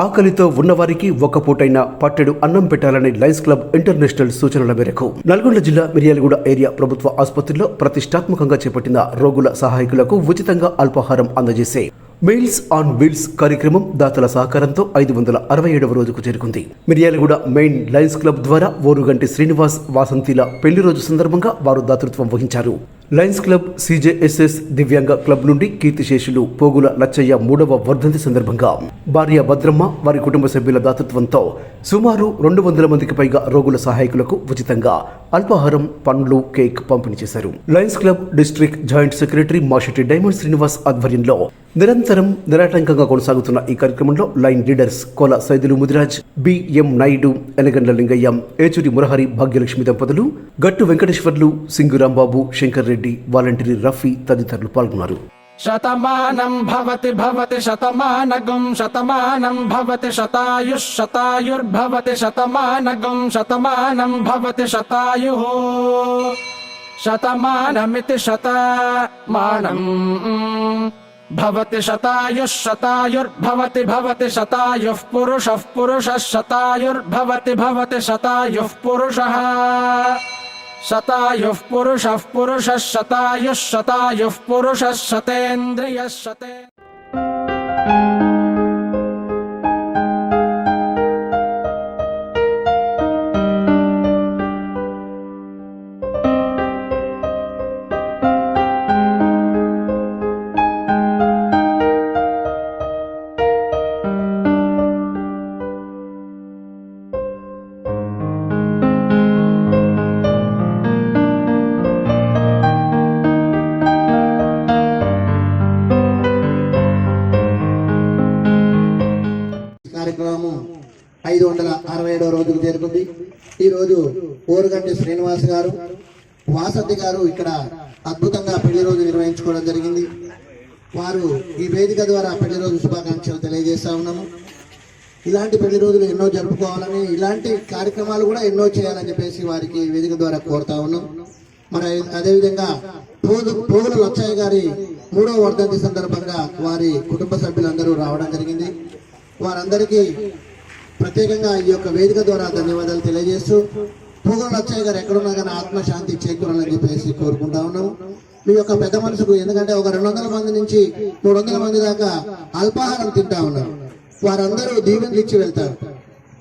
ఆకలితో ఉన్నవారికి ఒక్క పూటైన పట్టెడు అన్నం పెట్టాలని లయన్స్ క్లబ్ ఇంటర్నేషనల్ సూచనల మేరకు నల్గొండ జిల్లా మిర్యాలగూడ ఏరియా ప్రభుత్వ ఆసుపత్రిలో ప్రతిష్టాత్మకంగా చేపట్టిన రోగుల సహాయకులకు ఉచితంగా అల్పాహారం అందజేసే మీల్స్ ఆన్ వీల్స్ కార్యక్రమం దాతల సహకారంతో ఐదు వందల అరవై ఏడవ రోజుకు చేరుకుంది. మిర్యాలగూడ మెయిన్ లయన్స్ క్లబ్ ద్వారా ఓరుగంటి శ్రీనివాస్ వాసంతిల పెళ్ళి రోజు సందర్భంగా వారు దాతృత్వం వహించారు. లయన్స్ క్లబ్ సిజేఎస్ఎస్ దివ్యాంగ క్లబ్ నుండి కీర్తిశేషులు పోగుల లచ్చయ్య మూడవ వర్ధంతి సందర్భంగా. భార్య భద్రమ్మ వారి కుటుంబ సభ్యుల దాతృత్వంతో సుమారు రెండు వందల మందికి పైగా రోగుల సహాయకులకు ఉచితంగా అల్పాహారం పండ్లు కేక్ పంపిణీ చేశారు. Lions club district joint secretary Mashetti diamond Srinivas ఆధ్వర్యంలో నిరంతరం నిరాటంకంగా కొనసాగుతున్న ఈ కార్యక్రమంలో line leaders Kola Saidulu Mudiraj BM Naidu Enagandla Lingaiah Yechuri Murahari Bhagyalakshmi దంపతులు గట్టు వెంకటేశ్వర్లు సింగురాంబాబు శంకర్ రెడ్డి రెడ్డి వాలంటీర్ రఫీ తదితరులు పాల్గొన్నారు. శతమానం భవతి భవతి శతమానగం శతమానం భవతి శతాయుష్ శతాయుర్భవతి శతమానగం శతమానం భవతి శతాయు శతమానమితి శతమానం భవతి శతాయుష్ శతాయుర్భవతి భవతి శతాయుః పురుషః పురుషः శతాయుర్భవతి భవతి శతాయుః పురుషः. శతాయుః పురుషः పురుషः శతాయుः శతాయుః పురుషः శతేంద్రియः శతే అరవై చేరుకుంది ఈ రోజు శ్రీనివాస్ గారు వాసంతి గారు ఇక్కడ అద్భుతంగా పెళ్ళి రోజు నిర్వహించుకోవడం జరిగింది. వారు ఈ వేదిక ద్వారా పెళ్ళి రోజు శుభాకాంక్షలు తెలియజేస్తా ఉన్నాము. ఇలాంటి పెళ్ళి రోజులు ఎన్నో జరుపుకోవాలని ఇలాంటి కార్యక్రమాలు కూడా ఎన్నో చేయాలని చెప్పేసి వారికి వేదిక ద్వారా కోరుతా ఉన్నాం. మరి అదేవిధంగా పోదు పోగుల లచ్చయ్య గారి మూడవ వర్ధంతి సందర్భంగా వారి కుటుంబ సభ్యులందరూ రావడం జరిగింది. వారందరికీ ప్రత్యేకంగా ఈ యొక్క వేదిక ద్వారా ధన్యవాదాలు తెలియజేస్తూ పూగల అచ్చయ్య గారు ఎక్కడున్నా కానీ ఆత్మశాంతి చేకూరాలని చెప్పేసి కోరుకుంటా ఉన్నాము. మీ యొక్క పెద్ద మనసుకు ఎందుకంటే ఒక రెండు వందల మంది నుంచి మూడు వందల మంది దాకా అల్పాహారం తింటా ఉన్నారు. వారందరూ దీవెనలు ఇచ్చి వెళ్తారు.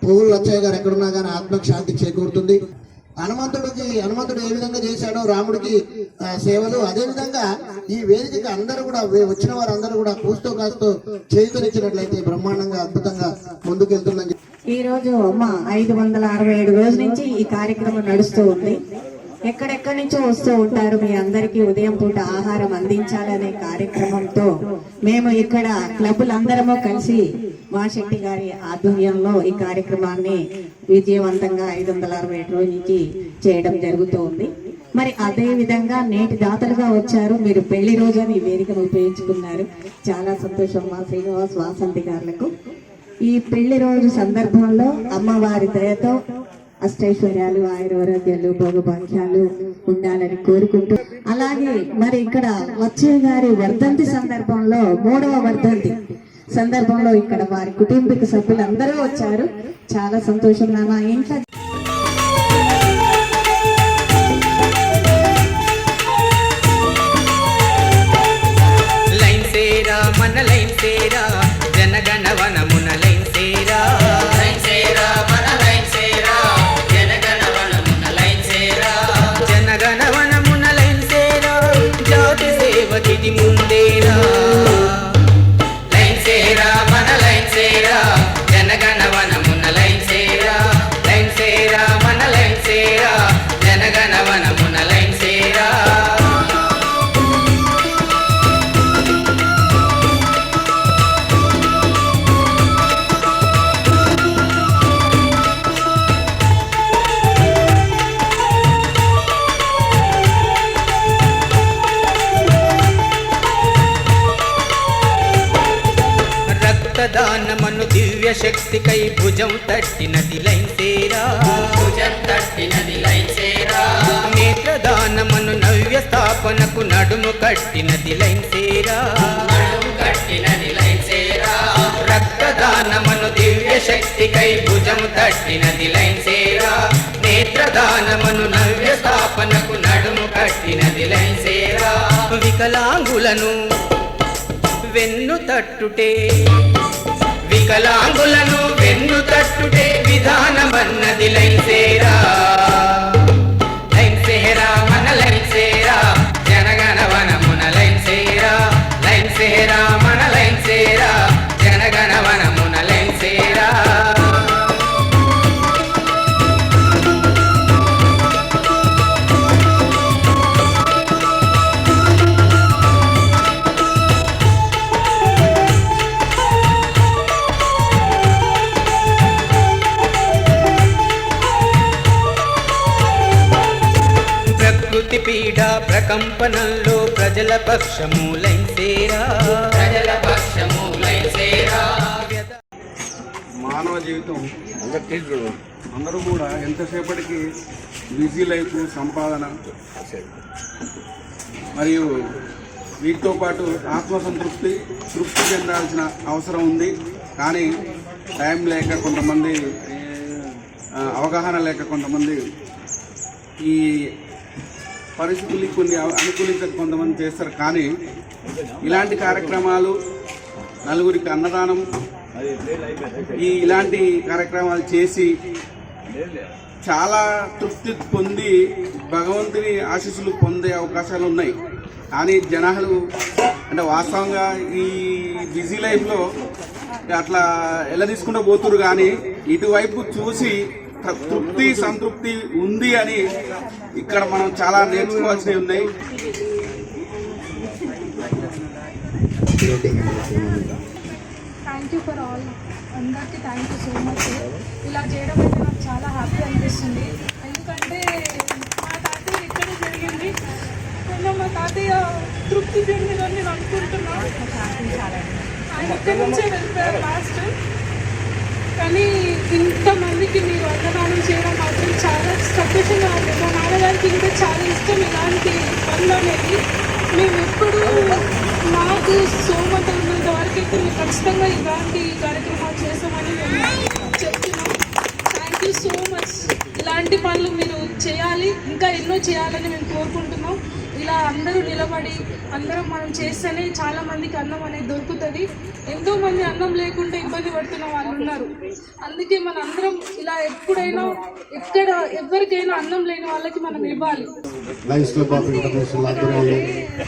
పూగులు లచ్చయ్య గారు ఎక్కడున్నా కానీ ఆత్మకు శాంతి చేకూరుతుంది. హనుమంతుడికి హనుమంతుడు ఏ విధంగా చేశాడో రాముడికి సేవలు అదే విధంగా ఈ వేదికకి అందరూ కూడా వచ్చిన వారందరూ కూడా కూస్తూ కాస్తూ చేతునిచ్చినట్లయితే బ్రహ్మాండంగా అద్భుతంగా ముందుకెళ్తుందని ఈ రోజు మా ఐదు వందల అరవై ఏడు రోజుల నుంచి ఈ కార్యక్రమం నడుస్తూ ఉంది. ఎక్కడెక్కడి నుంచో వస్తూ ఉంటారు? మీ అందరికీ ఉదయం పూట ఆహారం అందించాలనే కార్యక్రమంతో మేము ఇక్కడ క్లబ్లందరము కలిసి మా శెట్టి గారి ఆధ్వర్యంలో ఈ కార్యక్రమాన్ని విజయవంతంగా ఐదు వందల అరవై ఏడు రోజు నుంచి చేయడం జరుగుతూ ఉంది. మరి అదే విధంగా నేటి దాతలుగా వచ్చారు. మీరు పెళ్ళి రోజుని వేదికను ఉపయోగించుకున్నారు. చాలా సంతోషం మా శ్రీనివాస్ వాసంతి గారులకు. ఈ పెళ్ళి రోజు సందర్భంలో అమ్మవారి దయతో అష్టైశ్వర్యాలు ఆయురారోగ్యాలు భోగభాగ్యాలు ఉండాలని కోరుకుంటూ అలాగే మరి ఇక్కడ వచ్చే గారి వర్ధంతి సందర్భంలో మూడవ వర్ధంతి సందర్భంలో ఇక్కడ వారి కుటుంబిక సభ్యులు అందరూ వచ్చారు. చాలా సంతోషం నాన్న. ఇంట్లో ಜನಗಣವನ దివ్య శక్తికై భుజం తట్టినది లైన్ సేరా. భుజం తట్టినది లైన్ సేరా. నేత్రదానమను నవ్య స్థాపనకు నడుము కట్టినది లైన్ సేరా. నడుము కట్టినది లైన్ సేరా. రక్తదానమను దివ్య శక్తికై భుజము తట్టినది లైన్ సేరా. నేత్రదానమును నవ్య స్థాపనకు నడుము కట్టినది లైన్ సేరా. వికలాంగులను వెన్ను తట్టుటే. వికలాంగులను వెన్ను తట్టుటే విధానమన్నది లైసేరా ప్రకంపనల్లో ప్రజల పక్షము లైన్సేరా ప్రజల మానవ జీవితం అందరూ కూడా ఎంతసేపటికి బిజీ లైఫ్ సంపాదన మరియు వీటితో పాటు ఆత్మసంతృప్తి తృప్తి చెందాల్సిన అవసరం ఉంది. కానీ టైం లేక కొంతమంది అవగాహన లేక కొంతమంది ఈ పరిస్థితులు కొన్ని అనుకూలించక కొంతమంది చేస్తారు. కానీ ఇలాంటి కార్యక్రమాలు నలుగురికి అన్నదానం ఈ ఇలాంటి కార్యక్రమాలు చేసి చాలా తృప్తి పొంది భగవంతుని ఆశీస్సులు పొందే అవకాశాలు ఉన్నాయి. కానీ జనాలు అంటే వాస్తవంగా ఈ బిజీ లైఫ్లో అట్లా ఎలా తీసుకుంటూ పోతురు కానీ ఇటువైపు చూసి తృప్తి సంతృప్తి ఉంది అని ఇక్కడ మనం చాలా నేర్చుకోవాల్సినవి ఉన్నాయి. థ్యాంక్ యూ ఫర్ ఆల్ అందరికీ థ్యాంక్ యూ సో మచ్ ఇలా చేయడం అయితే నాకు చాలా హ్యాపీ అనిపిస్తుంది. ఎందుకంటే మా తాతయ్య ఇక్కడ జరిగింది. మొన్న మా తాతయ్య తృప్తి చెందిందని నేను అనుకుంటున్నాను ఆయన ఇక్కడి నుంచే వెళ్ళిపోయారు లాస్ట్ కానీ ఇంతమందికి మీరు అన్నదానం చేయడం మాత్రం చాలా సంతోషంగా ఉంది. మా నాన్నగారికి ఇంకా చాలా ఇష్టం ఇలాంటి పనులు అనేది మేము ఎప్పుడు నాకు సోమత ఉన్నంత వరకు అయితే మేము ఖచ్చితంగా ఇలాంటి కార్యక్రమాలు చేస్తామని మేము చెప్తున్నాం. థ్యాంక్ యూ సో మచ్ ఇలాంటి పనులు మీరు చేయాలి ఇంకా ఎన్నో చేయాలని మేము కోరుకుంటున్నాం. ఇలా అందరూ నిలబడి అందరం మనం చేస్తేనే చాలా మందికి అన్నం అనేది దొరుకుతుంది. ఎంతో మంది అన్నం లేకుండా ఇబ్బంది పడుతున్న వాళ్ళు ఉన్నారు. అందుకే మన అందరం ఇలా ఎప్పుడైనా ఎక్కడ ఎవరికైనా అన్నం లేని వాళ్ళకి మనం ఇవ్వాలి. లయన్స్ క్లబ్ ఆఫ్ ఇంటర్నేషనల్ ఆధ్వర్యంలో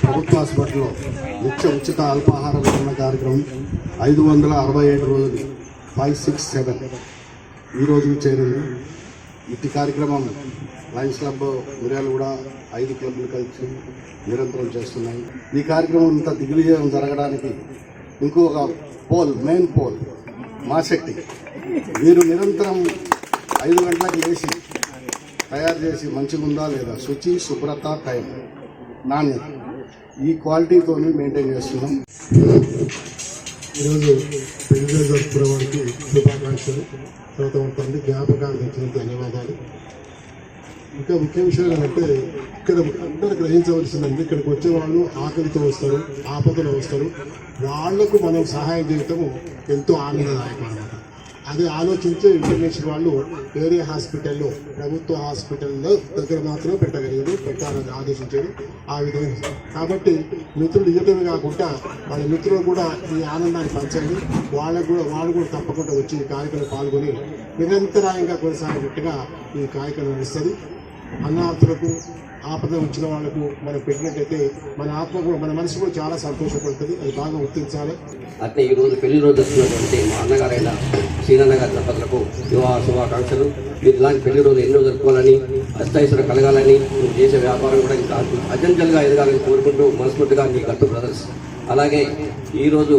ప్రభుత్వ హాస్పిటల్లో నిత్య ఉచిత అల్పాహార వితరణ కార్యక్రమం ఐదు వందల అరవై ఏడు రోజులు ఫైవ్ సిక్స్ సెవెన్ ఈరోజు చేరింది. ఇటు కార్యక్రమం లయన్స్ క్లబ్ మిర్యాలు కూడా ఐదు క్లబ్లు కలిసి నిరంతరం చేస్తున్నాయి. ఈ కార్యక్రమం ఇంత దిగ్విజయం జరగడానికి ఇంకొక పోల్ మెయిన్ పోల్ మా శక్తి మీరు నిరంతరం ఐదు గంటలకు లేచి తయారు చేసి మంచిగా ఉందా లేదా? శుచి శుభ్రత టైం నాణ్యత. ఈ క్వాలిటీతో మెయింటైన్ చేస్తున్నాం. ఈరోజు పెళ్ళి జరుపుకునే వారికి శుభాకాంక్షలు. తర్వాత ఉంటుంది జ్ఞాపకాలు ఇచ్చిన ధన్యవాదాలు. ఇంకా ముఖ్య విషయం ఏంటంటే ఇక్కడ అందరూ గ్రహించవలసిందండి ఇక్కడికి వచ్చే వాళ్ళు ఆకలితో వస్తారు ఆపదలో వస్తారు. వాళ్ళకు మనం సహాయం చేయటము ఎంతో ఆనందదాయకం అనమాట అది ఆలోచించే ఇంటర్నేషనల్ వాళ్ళు వేరే హాస్పిటల్లో ప్రభుత్వ హాస్పిటల్లో దగ్గర మాత్రమే పెట్టగలిగారు పెట్టాలని ఆదేశించారు ఆ విధంగా. కాబట్టి మిత్రులు ఇవ్వటమే కాకుండా వాళ్ళ మిత్రులు కూడా ఈ ఆనందాన్ని పంచండి. వాళ్ళకు కూడా వాళ్ళు కూడా తప్పకుండా వచ్చి ఈ కార్యక్రమం పాల్గొని నిరంతరాయంగా కొనసాగేటట్టుగా ఈ కార్యక్రమం నడుస్తుంది. అనాథులకు ఆపద వచ్చిన వాళ్ళకు మనం పెట్టినట్టయితే మన ఆత్మ కూడా మన మనసు కూడా చాలా సంతోషపడుతుంది. అది బాగా గుర్తించాలి. అట్లే ఈ రోజు పెళ్ళి రోజు వచ్చినటువంటి మా అన్నగారైన శ్రీనన్న గారి దంపతులకు వివాహ శుభాకాంక్షలు. మీరు ఇలాంటి పెళ్ళి రోజులు ఎన్నో జరుపుకోవాలని అష్టైశ్వరం కలగాలని నువ్వు చేసే వ్యాపారం కూడా ఇంకా అజంజల్గా ఎదగాలని కోరుకుంటూ మనస్ఫూర్తిగా మీ గట్టు బ్రదర్స్. అలాగే ఈరోజు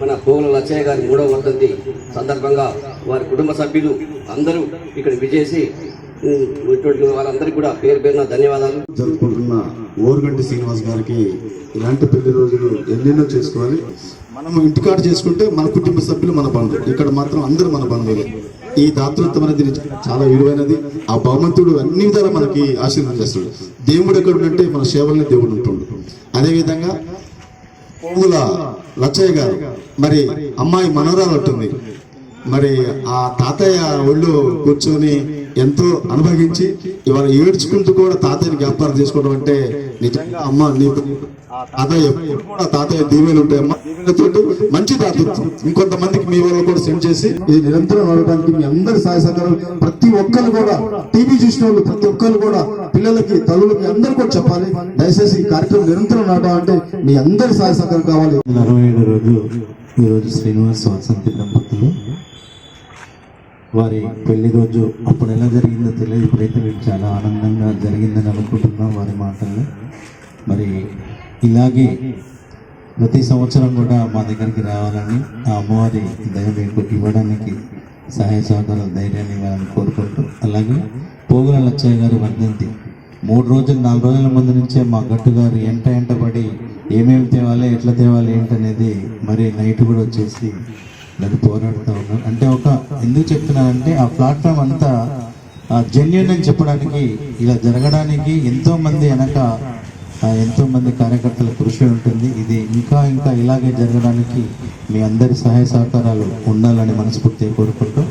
మన పోగుల లచ్చయ్య గారి మూడవ వర్ధంతి సందర్భంగా వారి కుటుంబ సభ్యులు అందరూ ఇక్కడ విజేసి ఉమ్, వాళ్ళందరికీ కూడా పేరు పేరున ధన్యవాదాలు. జరుపుకుంటున్న ఓరుగంటి శ్రీనివాస్ గారికి ఇలాంటి పెళ్ళి రోజులు ఎన్నెన్నో చేసుకోవాలి. మనం ఇంటికాడ చేసుకుంటే మన కుటుంబ సభ్యులు మన బంధువులు. ఇక్కడ మాత్రం అందరూ మన బంధువులు. ఈ దాతృత్వం అనేది చాలా విలువైనది. ఆ భగవంతుడు అన్ని విధాలా మనకి ఆశీర్వాదం చేస్తాడు. దేవుడు ఎక్కడ ఉంటే మన సేవల్ని దేవుడు ఉంటుండు. అదేవిధంగా పోగుల లచ్చయ్య గారు మరి అమ్మాయి మనోరాలు ఉంటుంది మరి ఆ తాతయ్య ఒళ్ళు కూర్చొని ఎంతో అనుభవించి ఇవాళ ఏడ్చుకుంటూ కూడా తాతయ్యని జ్ఞాపకాలు చేసుకోవడం అంటే నిజంగా అమ్మ నీకు తాతయ్య ఎప్పుడు కూడా తాతయ్య దీవెలు ఉంటాయి అమ్మ మంచి తాతయ్య ఇంకొంతమందికి మీ వాళ్ళు కూడా సెండ్ చేసి ఇది నిరంతరం నడవడానికి మీ అందరి సహాయ సహకారం ప్రతి ఒక్కరు కూడా టీవీ చూసిన వాళ్ళు ప్రతి ఒక్కరు కూడా పిల్లలకి తల్లులకి అందరు కూడా చెప్పాలి. దయచేసి ఈ కార్యక్రమం నిరంతరం నడవడం అంటే మీ అందరి సహాయ సహకారం కావాలి. అరవై ఏడు రోజు ఈరోజు శ్రీనివాస్ వసంతి దంపతులు. వారి పెళ్ళి రోజు అప్పుడు ఎలా జరిగిందో తెలియదు. ఇప్పుడైతే మీకు చాలా ఆనందంగా జరిగిందని అనుకుంటున్నాం వారి మాటల్లో మరి ఇలాగే ప్రతి సంవత్సరం కూడా మా దగ్గరికి రావాలని ఆ అమ్మవారి దయ మీకు ఇవ్వడానికి సహాయ సహకారాలు ధైర్యాన్ని ఇవ్వాలని కోరుకుంటూ అలాగే పోగుల లచ్చయ్య గారి వర్ధంతి. మూడు రోజులు నాలుగు రోజుల ముందు నుంచే మా గట్టు గారు ఎంట ఎంట పడి ఏమేమి తేవాలి ఎట్లా తేవాలి ఏంటనేది మరి నైట్ కూడా వచ్చేసి దాన్ని పోరాడుతూ ఉన్నారు. అంటే ఒక ఎందుకు చెప్తున్నానంటే ఆ ప్లాట్ఫామ్ అంతా జెన్యున్ అని చెప్పడానికి ఇలా జరగడానికి ఎంతోమంది వెనక ఎంతోమంది ఎంతో మంది కార్యకర్తల కృషి ఉంటుంది. ఇది ఇంకా ఇంకా ఇలాగే జరగడానికి మీ అందరి సహాయ సహకారాలు ఉండాలని మనస్ఫూర్తిగా కోరుకుంటూ